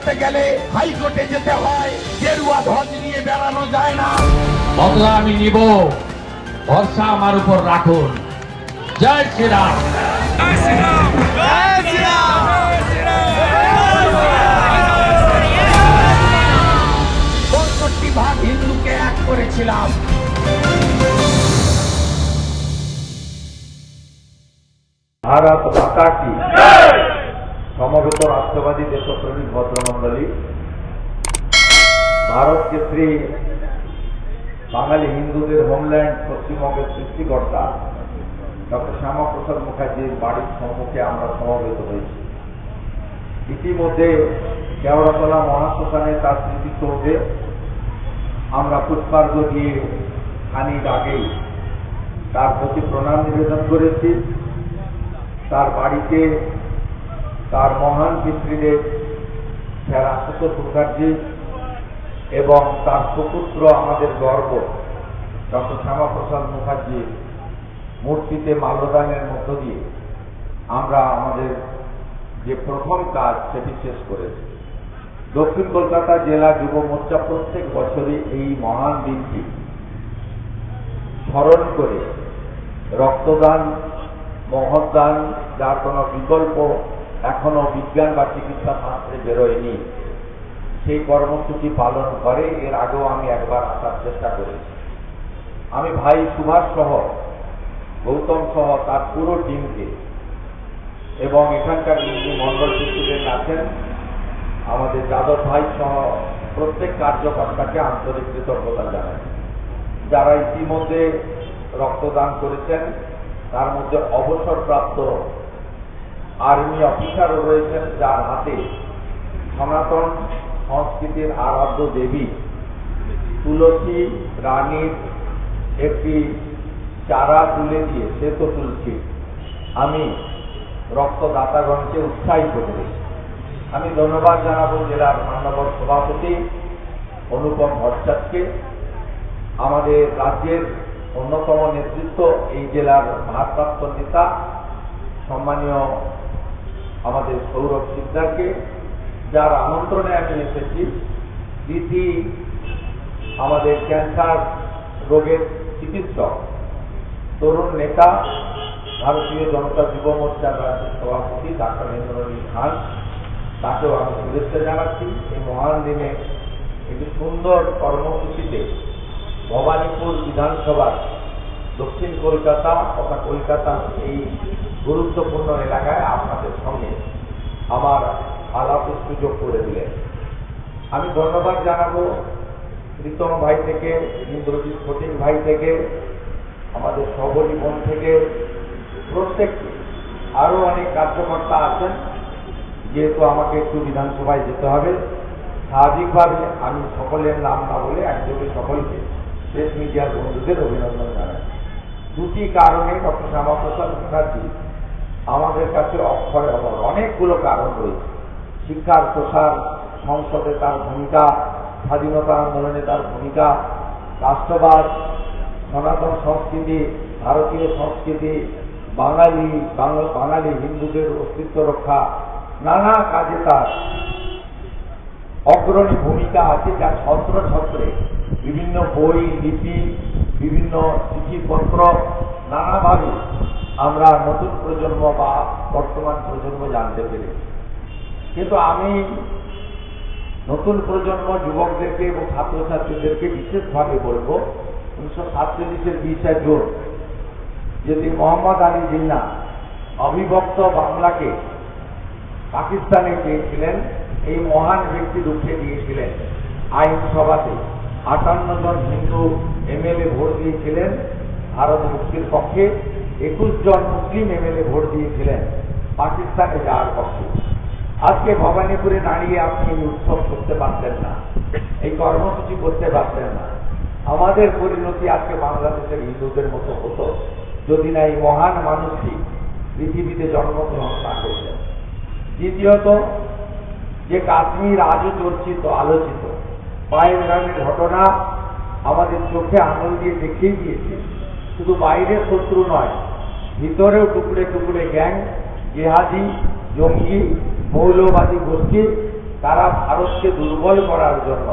করতে গেলে হাইকোর্টে যেতে হয়। গেরুয়া ধ্বজ নিয়ে বেড়ানো যায় না। বদলা আমি নিব। ভরসা আমার উপর রাখুন। জয় শ্রীরাম। পঁয়ষট্টি ভাগ হিন্দুকে এক করেছিলাম। ভারত মাতা কি? সমবেত রাষ্ট্রবাদী দেশপ্রেমিক ভদ্রমণ্ডলী ভারত কেসরি বাঙালি হিন্দুদের হোমল্যান্ড পশ্চিমবঙ্গের সৃষ্টিকর্তা ডক্টর শ্যামাপ্রসাদ মুখার্জির বাড়ির সম্মুখে আমরা সমবেত হয়েছি। ইতিমধ্যে কেওড়াতলা মহাশ্মশানে তার স্মৃতিসৌধে আমরা পুষ্পার্ঘ দিয়ে খানিক আগেই তার প্রতি প্রণাম নিবেদন করেছি। তার বাড়িতে তার মহান পিতৃদেব স্যার আশুতোষ মুখার্জি এবং তার সুপুত্র আমাদের গর্ব, ডক্টর শ্যামাপ্রসাদ মুখার্জির মূর্তিতে মাল্যদানের মধ্য দিয়ে আমরা আমাদের যে প্রথম কাজ সেটি শেষ করেছি। দক্ষিণ কলকাতা জেলা যুব মোর্চা প্রত্যেক বছরই এই মহান দিনটি স্মরণ করে রক্তদান মহদান যার কোনো বিকল্প এখনও বিজ্ঞান বা চিকিৎসা শাস্ত্রে বেরোয়নি। সেই কর্মসূচি পালন করে, এর আগেও আমি একবার আসার চেষ্টা করেছি। আমি ভাই সুভাষ সহ, গৌতম সহ তার পুরো টিমকে এবং এখানকার যিনি মন্ডল প্রেসিডেন্ট আছেন, আমাদের যাদব ভাই সহ প্রত্যেক কার্যকর্তাকে আন্তরিক কৃতজ্ঞতা জানাই। যারা ইতিমধ্যে রক্তদান করেছেন, তার মধ্যে অবসরপ্রাপ্ত আর্মি অফিসারও রয়েছেন যার হাতে সনাতন সংস্কৃতির আরাধ্য দেবী তুলসী রানীর একটি চারা তুলে দিয়ে সে তো তুলছি আমি রক্তদাতাগণকে উৎসাহিত করেছি আমি ধন্যবাদ জানাব জেলার মানবর সভাপতি অনুপম ভট্টাচার্যকে। আমাদের রাজ্যের অন্যতম নেতৃত্ব এই জেলার ভারপ্রাপ্ত নেতা, সম্মানীয় আমাদের সৌরভ সিকদারকে, যার আমন্ত্রণে আমি এসেছি। দিদি আমাদের ক্যান্সার রোগের চিকিৎসক, তরুণ নেতা, ভারতীয় জনতা যুব মোর্চার রাজ্যের সভাপতি ডাক্তার ইন্দ্রনীল খান। তাকেও আমি শুভেচ্ছা জানাচ্ছি। এই মহান দিনে একটি সুন্দর কর্মসূচিতে ভবানীপুর বিধানসভার দক্ষিণ কলকাতা তথা কলকাতার এই গুরুত্বপূর্ণ এলাকায় আপনাদের সঙ্গে আমার আলাপের সুযোগ করে দিলেন। আমি ধন্যবাদ জানাব প্রীতম ভাই থেকে, ইন্দ্রজিৎ ফটিক ভাই থেকে, আমাদের সবলী বোন থেকে, প্রত্যেককে। আরও অনেক কার্যকর্তা আছেন, যেহেতু আমাকে একটু বিধানসভায় যেতে হবে। স্বাভাবিকভাবে আমি সকলের নাম না বলে একযোগে সকলকে প্রেস মিডিয়ার বন্ধুদের অভিনন্দন জানাই। দুটি কারণে ডক্টর শ্যামাপ্রসাদ মুখার্জি আমাদের কাছে অক্ষয় অমর। অনেকগুলো কারণ রয়েছে। শিক্ষার প্রসার, সংসদে তার ভূমিকা, স্বাধীনতা আন্দোলনে তার ভূমিকা, রাষ্ট্রবাদ, সনাতন সংস্কৃতি, ভারতীয় সংস্কৃতি, বাঙালি, বাঙ- বাঙালি হিন্দুদের অস্তিত্ব রক্ষা, নানা কাজে তার অগ্রণী ভূমিকা আছে যা ছত্র ছত্রে। বিভিন্ন বই, লিপি, বিভিন্ন চিঠিপত্র, নানাভাবে আমরা নতুন প্রজন্ম বা বর্তমান প্রজন্ম জানতে পেরেছি। কিন্তু আমি নতুন প্রজন্ম যুবকদেরকে এবং ছাত্রছাত্রীদেরকে বিশেষভাবে বলব, উনিশশো সাতচল্লিশের বিশে জুন যেদিন মোহাম্মদ আলী জিন্না অবিভক্ত বাংলাকে পাকিস্তানে চেয়েছিলেন এই মহান ব্যক্তি রুখে দিয়েছিলেন। আইনসভাতে আটান্ন জন হিন্দু এমএলএ ভোট দিয়েছিলেন, ভারত মুক্তির পক্ষে। একুশ জন মুসলিম এমএলএ ভোট দিয়েছিলেন পাকিস্তানে যাওয়ার পক্ষে। আজকে ভবানীপুরে দাঁড়িয়ে আপনি এই উৎসব করতে পারতেন না, এই কর্মসূচি করতে পারতেন না। আমাদের পরিণতি আজকে বাংলাদেশের হিন্দুদের মতো হতো, যদি না এই মহান মানুষটি পৃথিবীতে জন্মগ্রহণ না করতেন। দ্বিতীয়ত, যে কাশ্মীর আজও চর্চিত, আলোচিত পায়ের ঘটনা আমাদের চোখে আঙুল দিয়ে দেখিয়ে দিয়েছে। শুধু বাইরের শত্রু নয় ভিতরেও টুকরে টুকরে গ্যাং, জেহাদি, জঙ্গি, মৌলবাদী গোষ্ঠী, তারা ভারতকে দুর্বল করার জন্য,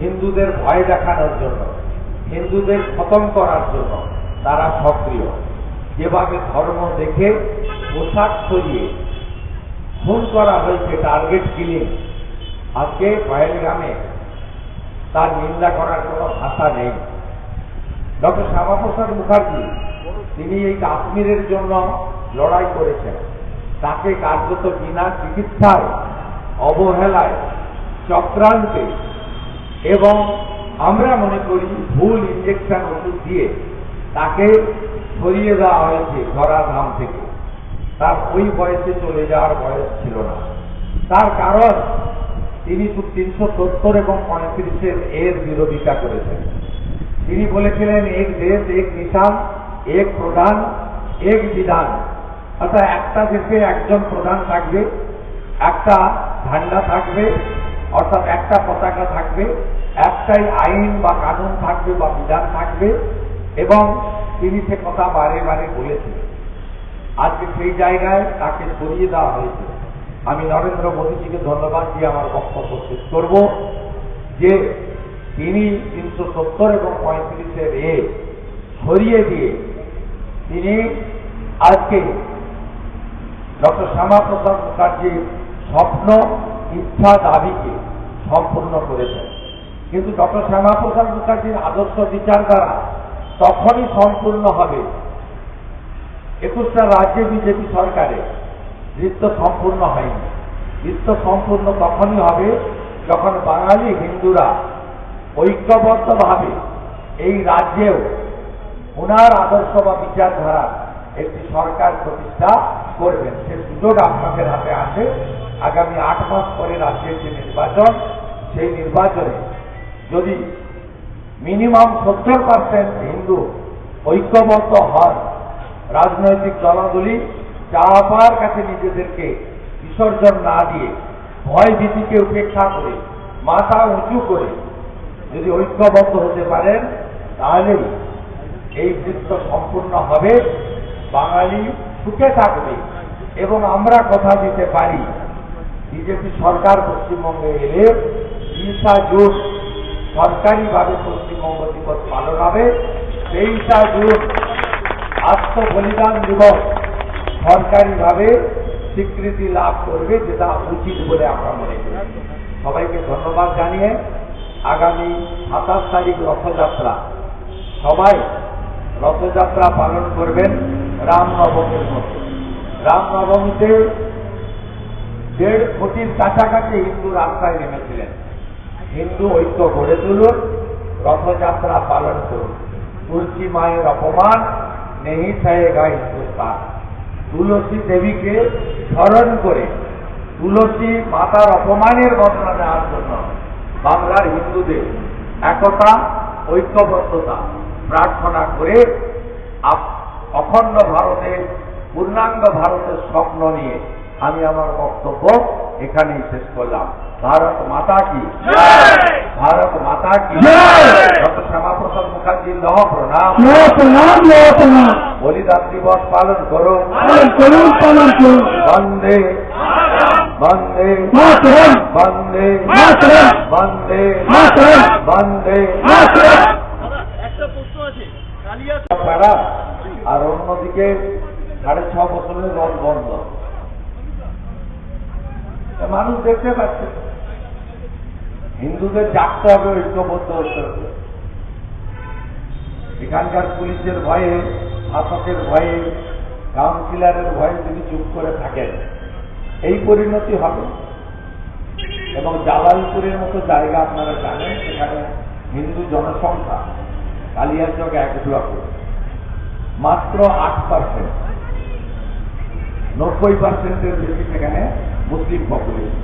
হিন্দুদের ভয় দেখানোর জন্য, হিন্দুদের খতম করার জন্য তারা সক্রিয়। যেভাবে ধর্ম দেখে পোশাক সরিয়ে খুন করা হয়েছে টার্গেট কিলিং, আজকে পহেলগ্রামে তার নিন্দা করার কোনো ভাষা নেই। ডক্টর শ্যামাপ্রসাদ মুখার্জি তিনি এই কাশ্মীরের জন্য লড়াই করেছেন। তাকে কার্যত বিনা চিকিৎসায়, অবহেলায়, চক্রান্তে এবং আমরা মনে করি ভুল ইঞ্জেকশন ওষুধ দিয়ে তাকে সরিয়ে দেওয়া হয়েছে ধরাধাম থেকে। তার ওই বয়সে চলে যাওয়ার বয়স ছিল না। তার কারণ তিনি তিনশো সত্তর এবং পঁয়ত্রিশের এর বিরোধিতা করেছেন। তিনি বলেছিলেন, এক দেশ, এক নিশান এক প্রধান, এক বিধান। অর্থাৎ একটা দেশে একজন প্রধান থাকবে, একটা ঝান্ডা থাকবে, অর্থাৎ একটা পতাকা থাকবে, একটাই আইন বা কানুন থাকবে বা বিধান থাকবে, এবং তিনি সে কথা বারে বারে বলেছিলেন আজকে সেই জায়গায় তাকে সরিয়ে দেওয়া হয়েছে। আমি নরেন্দ্র মোদীজিকে ধন্যবাদ দিয়ে আমার বক্তব্য শেষ করব যে তিনি তিনশো সত্তর এবং পঁয়ত্রিশের এ সরিয়ে দিয়ে তিনি আজকে ডক্টর শ্যামাপ্রসাদ মুখার্জির স্বপ্ন, ইচ্ছা, দাবিকে সম্পূর্ণ করেছেন। কিন্তু ডক্টর শ্যামাপ্রসাদ মুখার্জির আদর্শ বিচারধারা তখনই সম্পূর্ণ হবে। একুশটা রাজ্যে বিজেপি সরকারে নৃত্য সম্পূর্ণ হয়নি। নৃত্য সম্পূর্ণ তখনই হবে যখন বাঙালি হিন্দুরা ঐক্যবদ্ধভাবে এই রাজ্যেও ওনার আদর্শ বা বিচারধারা একটি সরকার প্রতিষ্ঠা করবেন। সে সুযোগ আপনাদের হাতে আসে। আগামী আট মাস পরে রাজ্যের যে নির্বাচন, সেই নির্বাচনে যদি মিনিমাম সত্তর পার্সেন্ট হিন্দু ঐক্যবদ্ধ হন, রাজনৈতিক দলগুলি চাপার কাছে নিজেদেরকে বিসর্জন না দিয়ে ভয় ভীতিকে উপেক্ষা করে, মাথা উঁচু করে যদি ঐক্যবদ্ধ হতে পারেন, তাহলেই এই বৃত্ত সম্পূর্ণ হবে বাঙালি সুখে থাকবে এবং আমরা কথা দিতে পারি। বিজেপি সরকার পশ্চিমবঙ্গে এলে তিরিশা জুন সরকারিভাবে পশ্চিমবঙ্গ দিবস পালন হবে। তেইশা জুন আত্ম বলিদান দিবস সরকারিভাবে স্বীকৃতি লাভ করবে যেটা উচিত বলে আমরা মনে করি। সবাইকে ধন্যবাদ জানিয়ে আগামী সাতাশ তারিখ রথযাত্রা সবাই রথযাত্রা পালন করবেন রামনবমীর মতো রামনবমীতে দেড় কোটির কাছাকাছি হিন্দু রাস্তায় নেমেছিলেন। হিন্দু ঐক্য গড়ে তুলুন, রথযাত্রা পালন করুন। তুলসী মায়ের অপমান নেই ছায়েগা হিন্দুস্তান তুলসী দেবীকে স্মরণ করে তুলসী মাতার অপমানের বদলা নেওয়ার জন্য বাংলার হিন্দুদের একতা, ঐক্যবদ্ধতা প্রার্থনা করে অখণ্ড ভারতের পূর্ণাঙ্গ ভারতের স্বপ্ন নিয়ে আমি আমার বক্তব্য এখানেই শেষ করলাম। ভারত মাতা কি? ভারত মাতা কি? ডক্টর শ্যামাপ্রসাদ মুখার্জির লহ প্রণাম। প্রণাম প্রণাম। বলিদান দিবস পালন করো। করুন পালন করুন বন্দে। বন্দে। মাতরম বন্দে। মাতরম বন্দে। মাতরম বন্দে। মাতরম পাড়া আর অন্যদিকে সাড়ে ছ বছরের রথ বন্ধ। মানুষ দেখতে পাচ্ছে। হিন্দুদের জাগতে হবে ঐক্যবদ্ধ হতে হবে এখানকার পুলিশের ভয়ে, শাসকের ভয়ে, কাউন্সিলরের ভয়ে যদি চুপ করে থাকেন। এই পরিণতি হবে। এবং জালালপুরের মতো জায়গা আপনারা জানেন, সেখানে হিন্দু জনসংখ্যা, কালিয়াচক এক ব্লকে। মাত্র আট পার্সেন্ট নব্বই পার্সেন্টের বেশি সেখানে মুসলিম পপুলেশন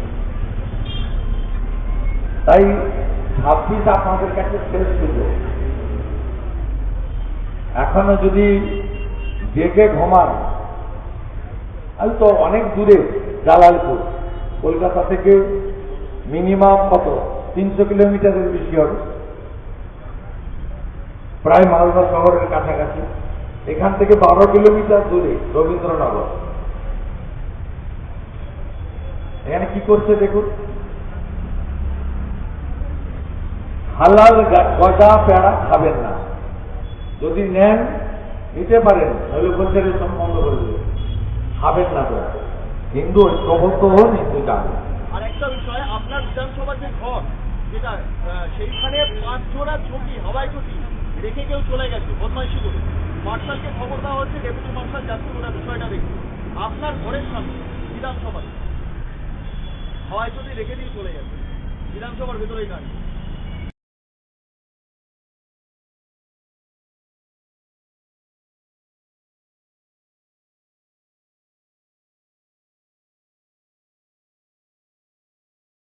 তাই ছাব্বিশ আপনাদের কাছে শেষ সুযোগ। এখনও যদি জেগে ঘুমান, আমি তো অনেক দূরে জালালপুর, কলকাতা থেকে মিনিমাম কত? তিনশো কিলোমিটারের বেশি হবে। প্রায় মালদা শহরের কাছাকাছি। এখান থেকে বারো কিলোমিটার দূরে, রবীন্দ্রনগর। এখানে কি করছে দেখুন? হালাল গজা, পেড়া খাবেন না। যদি নেন, নিতে পারেন, তাহলে বলছে যে সব বন্ধ করে দেবে খাবেন না তো। হিন্দু প্রবদ্ধ হন, হিন্দু যাবেন আর একটা বিষয়, আপনার বিধানসভার যে ঘর, যেটা সেইখানে পাঁচ জোড়া ছবি, হাওয়াই ছবি রেখে কেউ চলে গেছে, বদমাইশি করে। মার্শালকে খবর দেওয়া হচ্ছে ডেপুটি মার্শাল যাচ্ছে ওরা বিষয়টা দেখতে আপনার ঘরের সামনে বিধানসভায় হওয়ায় যদি রেখে দিয়ে চলে যাবে বিধানসভার ভেতরেই দাঁড়িয়ে।